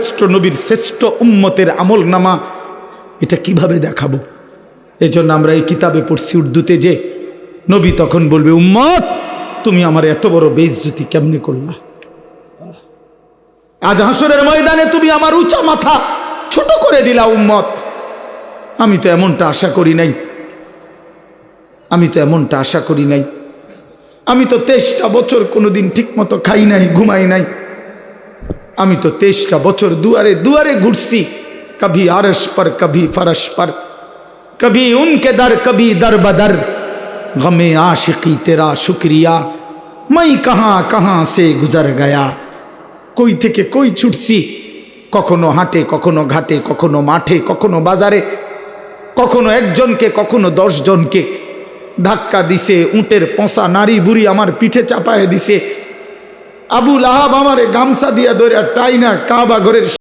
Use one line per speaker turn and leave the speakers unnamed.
শ্রেষ্ঠ নবীর শ্রেষ্ঠ উম্মতের আমল নামা এটা কীভাবে দেখাবো? এজন্য আমরা এই কিতাবে পড়ছি উর্দুতে যে, নবী তখন বলবে, উম্মত, তুমি আমার এত বড় বেইজ্জতি কেমনে করলা? আজ হাসরের ময়দানে তুমি আমার উঁচা মাথা ছোট করে দিলা, উম্মত। আমি তো এমনটা আশা করি নাই। আমি তো এমনটা আশা করি নাই। আমি তো তেইশটা বছর কোনোদিন ঠিক মতো খাই নাই, ঘুমাই নাই। আমি তো তেইশটা বছর দুয়ারে দুয়ারে ঘুরছি। কভি আরস পর, কভি ফরস পর, কভি উনকে দর কভি দর বদর গমে আশিকি তেরা শুক্রিয়া। মাই কাহা কাহা সে গুজর গয়া। কই থেকে কই ছুটছি? কখনো হাটে, কখনো ঘাটে, কখনো মাঠে, কখনো বাজারে, কখনো একজনকে, কখনো দশজনকে। ধাক্কা দিছে, উঁটের পঁচা নারী বুড়ি আমার পিঠে চাপায় দিছে। আবুল আহাব আমারে গামছা দিয়া দৌড়া টাইনা কাবা ঘরের